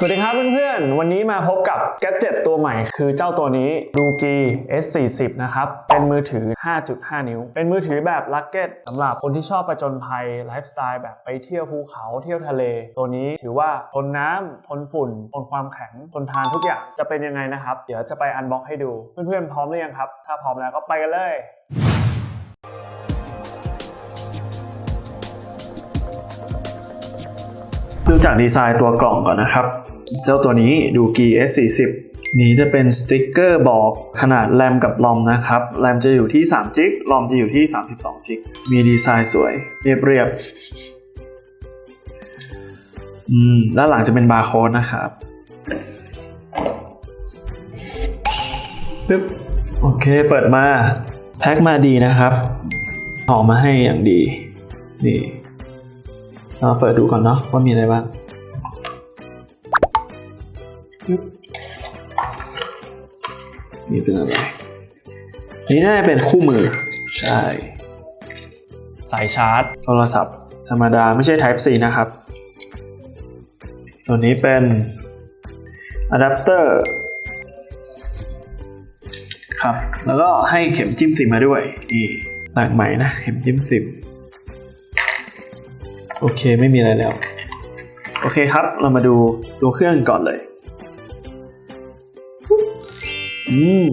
สวัสดีครับเพื่อนๆ วันนี้มาพบกับแกดเจ็ตตัวใหม่ คือเจ้าตัวนี้ดูกี S40 นะครับ เป็นมือถือ 5.5 นิ้ว เป็นมือถือแบบลักเก็ตสำหรับคนที่ชอบประจนภัยไลฟ์สไตล์แบบไปเที่ยวภูเขาเที่ยวทะเล ตัวนี้ถือว่าทนน้ำทนฝุ่น ทนความแข็ง ทนทานทุกอย่างจะเป็นยังไงนะครับ เดี๋ยวจะไปอันบ็อกให้ดู เพื่อนๆ พร้อมหรือยังครับ ถ้าพร้อมแล้วก็ไปกันเลย ดูจากดีไซน์ตัวกล่องก่อนนะครับ เจ้าตัวนี้ดูกี S40 นี้จะเป็นสติกเกอร์บอกขนาดแรมกับลอมนะครับ แรมจะอยู่ที่3จิกลอมจะอยู่ที่ 32จิกมีดีไซน์สวย เรียบเรียบอืมด้านหลังจะเป็นบาร์โค้ดนะครับปึ๊บโอเค เปิดมา แพ็คมาดีนะครับห่อมาให้อย่างดี นี่ เราเปิดดูก่อนเนาะว่ามีอะไรบ้างปึ๊บนี่เป็นอะไร นี่น่าจะเป็นคู่มือ ใช่ สายชาร์จ โทรศัพท์ ธรรมดาไม่ใช่ Type C นะครับ ส่วนนี้เป็นอะแดปเตอร์ครับ แล้วก็ให้เข็มจิ้มซิมมาด้วยนี่แปลกใหม่นะ เข็มจิ้มซิม โอเคไม่มีอะไรแล้ว โอเคครับ เรามาดูตัวเครื่องก่อนเลย อืม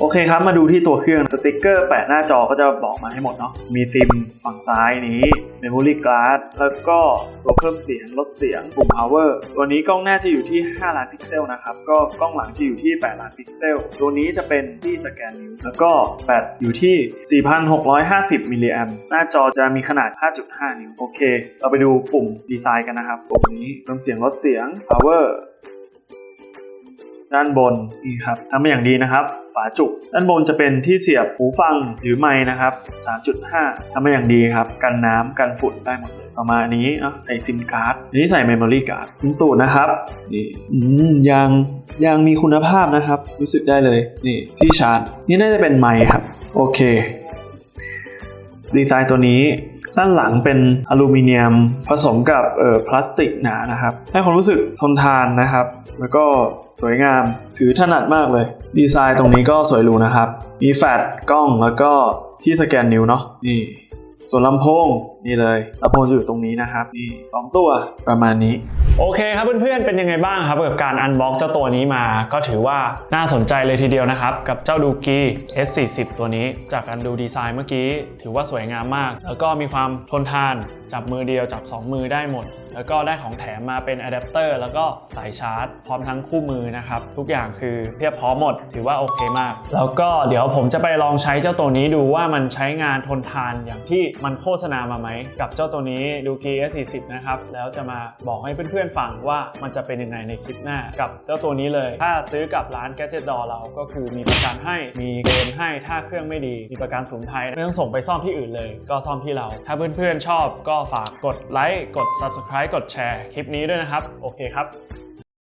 โอเคครับ มาดูที่ตัวเครื่องสติกเกอร์แปะหน้าจอก็จะบอกมาให้หมดเนาะ มีซิมฝั่งซ้ายนี้ Memory Card แล้วก็ตัวเพิ่มเสียงลดเสียงปุ่ม Power ตัวนี้กล้องหน้าจะอยู่ที่ 5 ล้านพิกเซลนะครับ ก็กล้องหลังจะอยู่ที่ 8 ล้านพิกเซล ตัวนี้จะเป็นที่สแกนนิ้ว แล้วก็แบตอยู่ที่ 4,650มิลลิแอมหน้าจอจะมีขนาด 5.5 นิ้ว โอเค เราไปดูปุ่มดีไซน์กันนะครับ ปุ่มนี้เพิ่มเสียงลดเสียง Power ด้านบนนี่ครับทำมาอย่างดีนะครับาจุก ด้านบนจะเป็นที่เสียบหูฟังหรือไม้นะครับ 3.5ทำมาอย่างดีครับ กันน้ำกันฝุ่นได้หมดเลยต่อมาอันนี้อะใส่ซิมการ์ดอันนี้ใส่เมมโมรี่การ์ดทิ้งตูดนะครับนี่อืมยางยางมีคุณภาพนะครับ รู้สึกได้เลยนี่ที่ชาร์จ นี่น่าจะเป็นไม้ครับ โอเค ดีไซน์ตัวนี้ด้านหลังเป็นอลูมิเนียมผสมกับเอ่อพลาสติกหนานะครับ ให้ความรู้สึกทนทานนะครับ แล้วก็สวยงามถือถนัดมากเลย ดีไซน์ตรงนี้ก็สวยหรูนะครับ มีแฟลชกล้องแล้วก็ที่สแกนนิ้วเนาะนี่ส่วนลำโพงนี่เลยลำโพงจะอยู่ตรงนี้นะครับ นี่สองตัวประมาณนี้ โอเคครับเพื่อนๆ เป็นยังไงบ้างครับ กับการอันบ็อกเจ้าตัวนี้มา ก็ถือว่าน่าสนใจเลยทีเดียวนะครับ กับเจ้าดูกี S40 ตัวนี้ จากการดูดีไซน์เมื่อกี้ ถือว่าสวยงามมาก แล้วก็มีความทนทาน จับมือเดียวจับ 2 มือได้หมดแล้วก็ได้ของแถมมาเป็นอะแดปเตอร์แล้วก็สายชาร์จ พร้อมทั้งคู่มือนะครับ ทุกอย่างคือเพียบพร้อมหมด ถือว่าโอเคมาก แล้วก็เดี๋ยวผมจะไปลองใช้เจ้าตัวนี้ดูว่ามันใช้งานทนทานอย่างที่มันโฆษณามาไหมกับเจ้าตัวนี้ดูกี S40 นะครับ แล้วจะมาบอกให้เพื่อนๆฟังว่ามันจะเป็นยังไงในคลิปหน้ากับเจ้าตัวนี้เลย ถ้าซื้อกับร้าน Gadget Door เราก็คือมีประกันให้มีเกณฑ์ให้ถ้าเครื่องไม่ดี มีประกันสูงไทยไม่ต้องส่งไปซ่อมที่อื่นเลย ก็ซ่อมที่เรา ถ้าเพื่อนๆชอบก็ฝากกดไลค์กด Subscribe กดแชร์คลิปนี้ด้วยนะครับ โอเคครับ